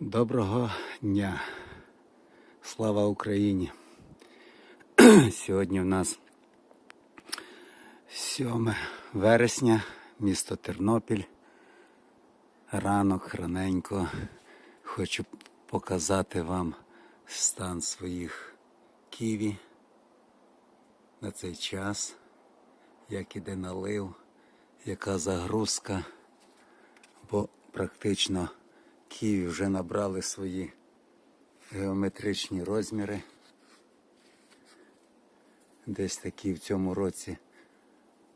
Доброго дня. Слава Україні. Сьогодні в нас 7 вересня, місто Тернопіль. Ранок раненько. Хочу показати вам стан своїх ківі на цей час, як іде налив, яка загрузка, бо практично Києві вже набрали свої геометричні розміри. Десь такі в цьому році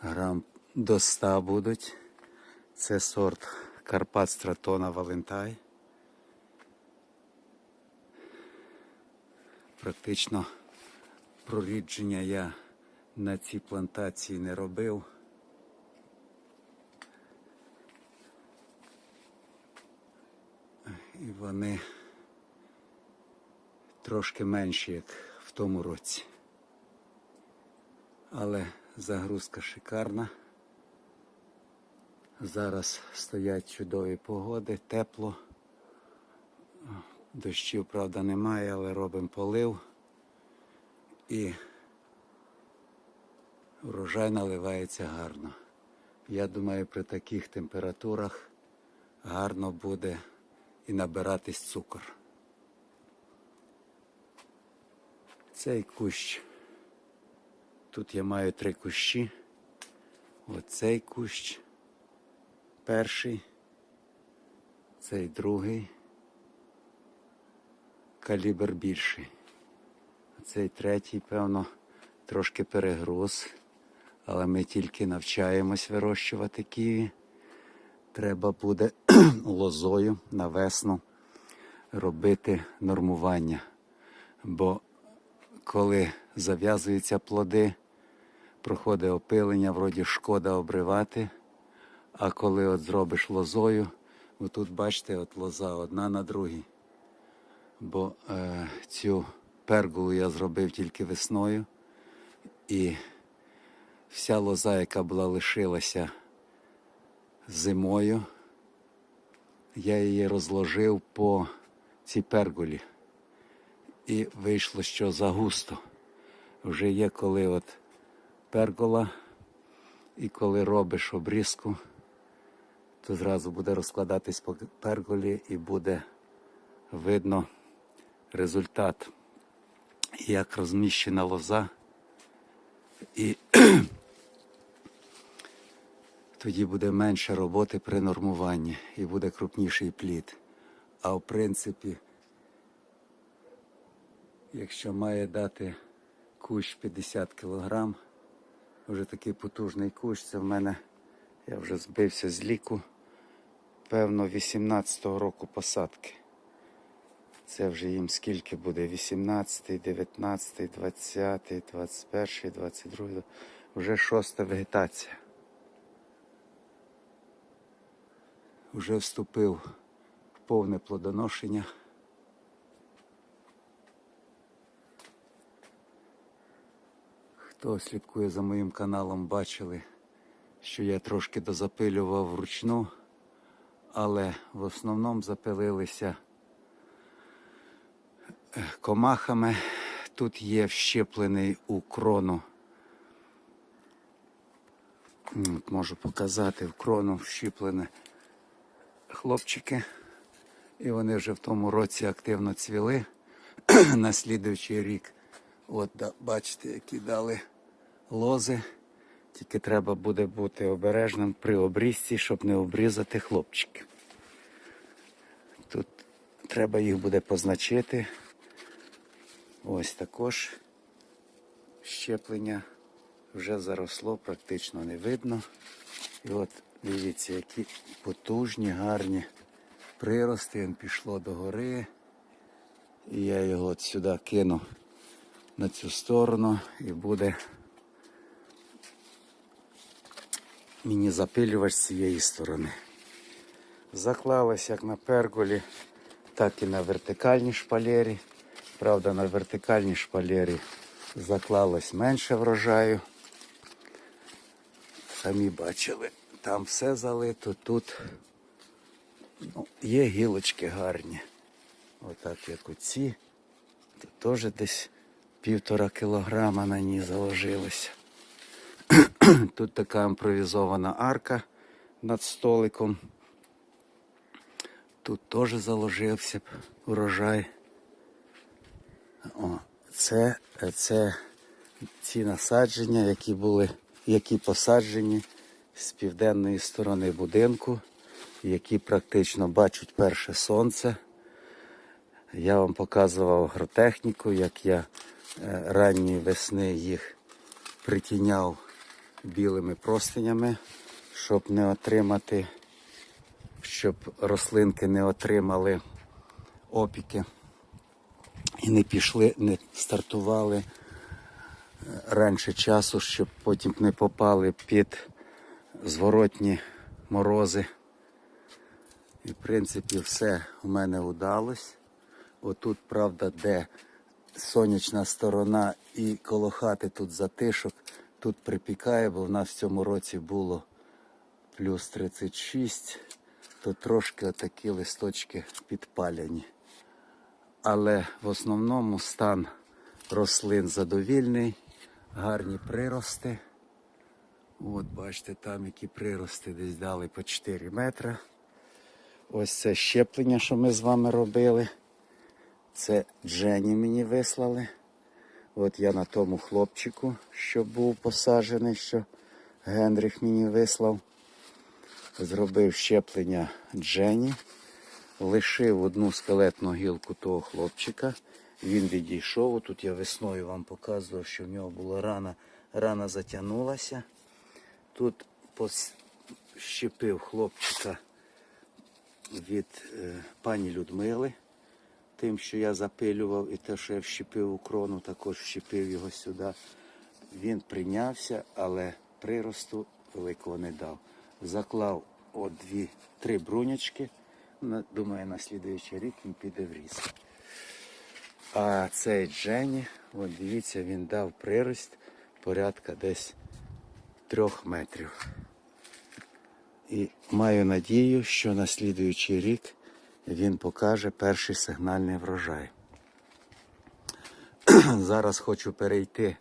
грам до 100 будуть. Це сорт Карпат Стратона Валентай. Практично прорідження я на цій плантації не робив. І вони трошки менші, як в тому році. Але загрузка шикарна. Зараз стоять чудові погоди, тепло. Дощів, правда, немає, але робимо полив. І врожай наливається гарно. Я думаю, при таких температурах гарно буде і набиратись цукор. Цей кущ. Тут я маю три кущі. Оцей кущ. Перший. Цей другий. Калібр більший. Цей третій, певно, трошки перегруз. Але ми тільки навчаємось вирощувати ківі треба буде лозою на весну робити нормування. Бо коли зав'язуються плоди, проходить опилення, вроді шкода обривати. А коли от зробиш лозою, отут бачите, от лоза одна на другій. Бо е, цю пергулу я зробив тільки весною. І вся лоза, яка була лишилася зимою я її розложив по цій пергулі. І вийшло, що загусто. Вже є коли от пергола, і коли робиш обрізку, то зразу буде розкладатись по перголі і буде видно результат, як розміщена лоза. І тоді буде менше роботи при нормуванні і буде крупніший плід. А в принципі, якщо має дати кущ 50 кг, вже такий потужний кущ, це в мене, я вже збився з ліку, певно, 18-го року посадки. Це вже їм скільки буде? 18, 19, 20, 21, 22, вже шоста вегетація. Вже вступив в повне плодоношення. Хто слідкує за моїм каналом, бачили, що я трошки дозапилював вручну, але в основному запилилися комахами. Тут є вщеплений у крону. Можу показати в крону вщеплене хлопчики. І вони вже в тому році активно цвіли на слідуючий рік. От бачите, які дали лози. Тільки треба буде бути обережним при обрізці, щоб не обрізати хлопчиків. Тут треба їх буде позначити. Ось також щеплення вже заросло, практично не видно. І от дивіться, які потужні, гарні прирости. Він пішло до гори. І я його от сюди кину на цю сторону і буде мені запилювач з цієї сторони. Заклалось як на перголі, так і на вертикальній шпалері. Правда, на вертикальній шпалері заклалось менше врожаю. Самі бачили, там все залито, тут ну, є гілочки гарні. Отак як оці. Тут теж десь півтора кілограма на ній заложилося. Тут така імпровізована арка над столиком. Тут теж заложився б урожай. О, це, це ці насадження, які були, які посаджені з південної сторони будинку, які практично бачать перше сонце. Я вам показував агротехніку, як я е, ранньої весни їх притіняв білими простинями, щоб не отримати, щоб рослинки не отримали опіки і не пішли, не стартували е, раніше часу, щоб потім не попали під зворотні морози. І в принципі все у мене вдалося. Отут, правда, де сонячна сторона і коло хати тут затишок, тут припікає, бо в нас в цьому році було плюс 36, то трошки отакі листочки підпаляні. Але в основному стан рослин задовільний, гарні прирости. От бачите, там які прирости десь дали по 4 метри. Ось це щеплення, що ми з вами робили. Це Джені мені вислали. От я на тому хлопчику, що був посаджений, що Генріх мені вислав. Зробив щеплення Джені, лишив одну скелетну гілку того хлопчика. Він відійшов. Тут я весною вам показував, що в нього була рана, рана затягнулася. Тут пос- щепив хлопчика від е, пані Людмили, тим, що я запилював, і те, що я вщепив у крону, також вщепив його сюди. Він прийнявся, але приросту великого не дав. Заклав от дві, три брунячки. Думаю, на слідуючий рік він піде в ріст. А цей Джені, от дивіться, він дав прирост порядка десь трьох метрів. І маю надію, що на слідуючий рік він покаже перший сигнальний врожай. Зараз хочу перейти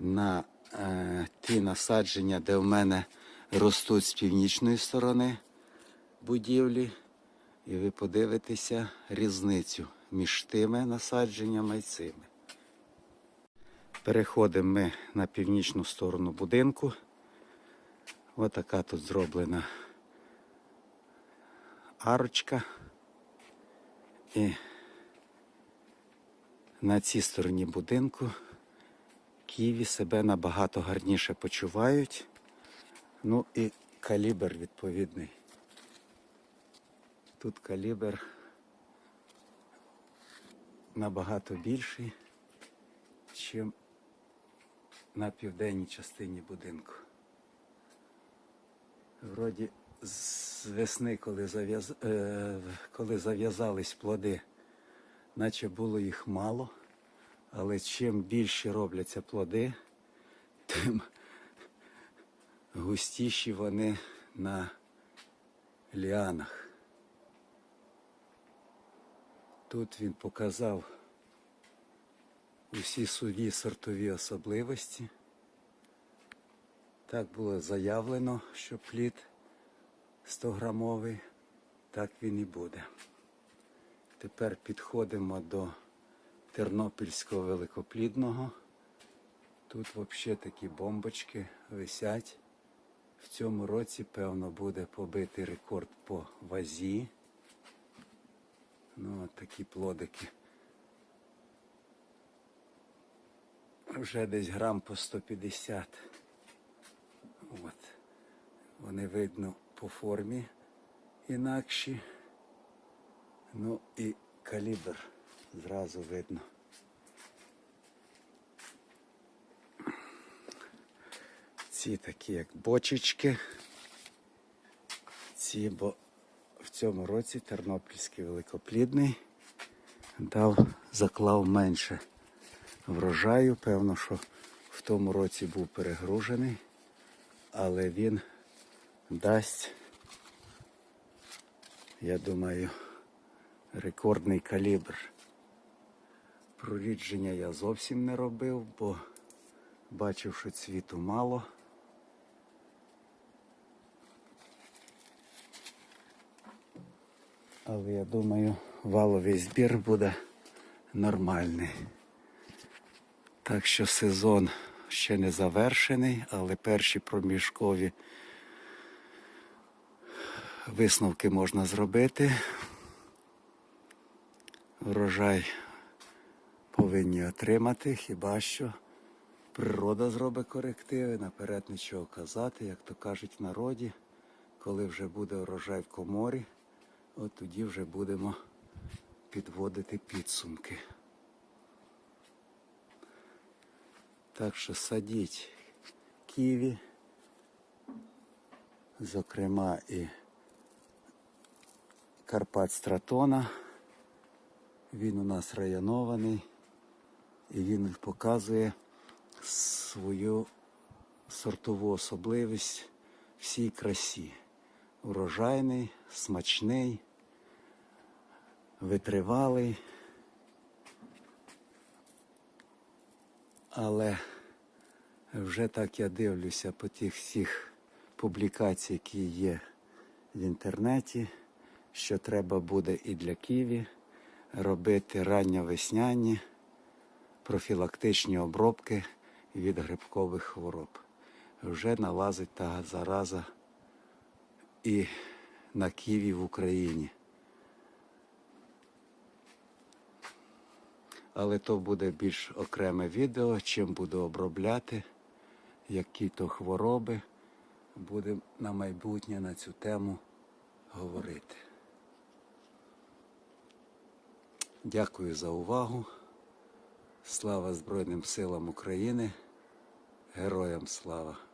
на е, ті насадження, де в мене ростуть з північної сторони будівлі. І ви подивитеся різницю між тими насадженнями і цими. Переходимо ми на північну сторону будинку. Ось така тут зроблена арочка. І на цій стороні будинку ківі себе набагато гарніше почувають. Ну і калібр відповідний. Тут калібр набагато більший, ніж на південній частині будинку. Вроді з весни, коли, зав'яз... е, коли зав'язались плоди, наче було їх мало, але чим більше робляться плоди, тим густіші вони на ліанах. Тут він показав усі свої сортові особливості. Так було заявлено, що плід 100-грамовий, так він і буде. Тепер підходимо до Тернопільського великоплідного. Тут взагалі такі бомбочки висять. В цьому році, певно, буде побитий рекорд по вазі. Ну, от такі плодики. Вже десь грам по 150. От. Вони видно по формі інакші. Ну і калібр зразу видно. Ці такі як бочечки. Ці, бо в цьому році Тернопільський великоплідний дав, заклав менше врожаю. Певно, що в тому році був перегружений, але він дасть, я думаю, рекордний калібр. Прорідження я зовсім не робив, бо бачив, що цвіту мало. Але я думаю, валовий збір буде нормальний. Так що сезон ще не завершений, але перші проміжкові висновки можна зробити. Врожай повинні отримати, хіба що природа зробить корективи, наперед нічого казати, як то кажуть в народі, коли вже буде урожай в коморі, от тоді вже будемо підводити підсумки. Так що садіть ківі, зокрема і Карпат Стратона. Він у нас районований і він показує свою сортову особливість всій красі. Урожайний, смачний, витривалий. Але вже так я дивлюся по тих всіх публікацій, які є в інтернеті, що треба буде і для Києві робити ранньовесняні профілактичні обробки від грибкових хвороб. Вже налазить та зараза і на Києві в Україні. Але то буде більш окреме відео, чим буду обробляти, які то хвороби. Будемо на майбутнє на цю тему говорити. Дякую за увагу. Слава Збройним силам України. Героям слава!